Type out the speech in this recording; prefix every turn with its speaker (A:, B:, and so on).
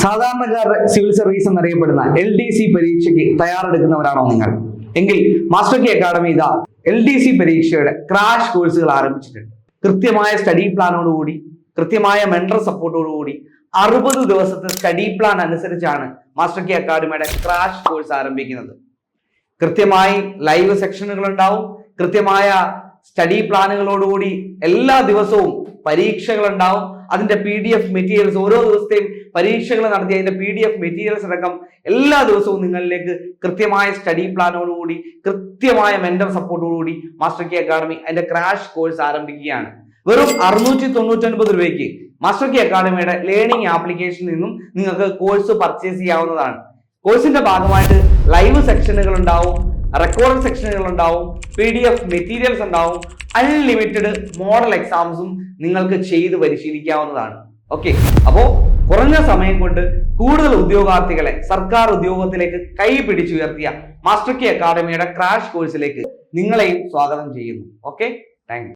A: സാധാരണക്കാരുടെ civil service എന്നറിയപ്പെടുന്ന L D C പരീക്ഷയ്ക്ക് തയ്യാറെടുക്കുന്നവരാണോ നിങ്ങൾ? എങ്കിൽ മാസ്റ്റർ കി അക്കാഡമി ഇതാ എൽ ഡി സി പരീക്ഷയുടെ ക്രാഷ് കോഴ്സുകൾ ആരംഭിച്ചിട്ടുണ്ട്. കൃത്യമായ സ്റ്റഡി പ്ലാനോടുകൂടി കൃത്യമായ മെൻഡർ സപ്പോർട്ടോടുകൂടി അറുപത് ദിവസത്തെ സ്റ്റഡി പ്ലാൻ അനുസരിച്ചാണ് മാസ്റ്റർ കി അക്കാഡമിയുടെ ക്രാഷ് കോഴ്സ് ആരംഭിക്കുന്നത്. കൃത്യമായി ലൈവ് സെക്ഷനുകൾ ഉണ്ടാവും. കൃത്യമായ സ്റ്റഡി പ്ലാനുകളോടുകൂടി എല്ലാ ദിവസവും പരീക്ഷകൾ ഉണ്ടാവും അതിന്റെ പി ഡി എഫ് മെറ്റീരിയൽസ് ഓരോ ദിവസത്തെയും പരീക്ഷകൾ നടത്തി അതിന്റെ പി ഡി എഫ് മെറ്റീരിയൽസ് അടക്കം എല്ലാ ദിവസവും നിങ്ങളിലേക്ക് കൃത്യമായ സ്റ്റഡി പ്ലാനോടുകൂടി കൃത്യമായ മെന്റർ സപ്പോർട്ടോടുകൂടി മാസ്റ്റർ കെ അക്കാഡമി അതിന്റെ ക്രാഷ് കോഴ്സ് ആരംഭിക്കുകയാണ്. വെറും അറുന്നൂറ്റി തൊണ്ണൂറ്റി ഒൻപത് രൂപയ്ക്ക് മാസ്റ്റർ കെ അക്കാഡമിയുടെ ലേണിംഗ് ആപ്ലിക്കേഷനിൽ നിന്നും നിങ്ങൾക്ക് കോഴ്സ് പർച്ചേസ് ചെയ്യാവുന്നതാണ്. കോഴ്സിന്റെ ഭാഗമായിട്ട് ലൈവ് സെക്ഷനുകൾ ഉണ്ടാവും. റെക്കോർഡ് സെക്ഷനുകൾ ഉണ്ടാവും പി ഡി എഫ് മെറ്റീരിയൽസ് ഉണ്ടാവും അൺലിമിറ്റഡ് മോഡൽ എക്സാംസും നിങ്ങൾക്ക് ചെയ്ത് പരിശീലിക്കാവുന്നതാണ്. ഓക്കെ അപ്പോൾ കുറഞ്ഞ സമയം കൊണ്ട് കൂടുതൽ ഉദ്യോഗാർത്ഥികളെ സർക്കാർ ഉദ്യോഗത്തിലേക്ക് കൈ പിടിച്ചുയർത്തിയ മാസ്റ്റർ കെ അക്കാദമിയുടെ ക്രാഷ് കോഴ്സിലേക്ക് നിങ്ങളെയും സ്വാഗതം ചെയ്യുന്നു. Okay thank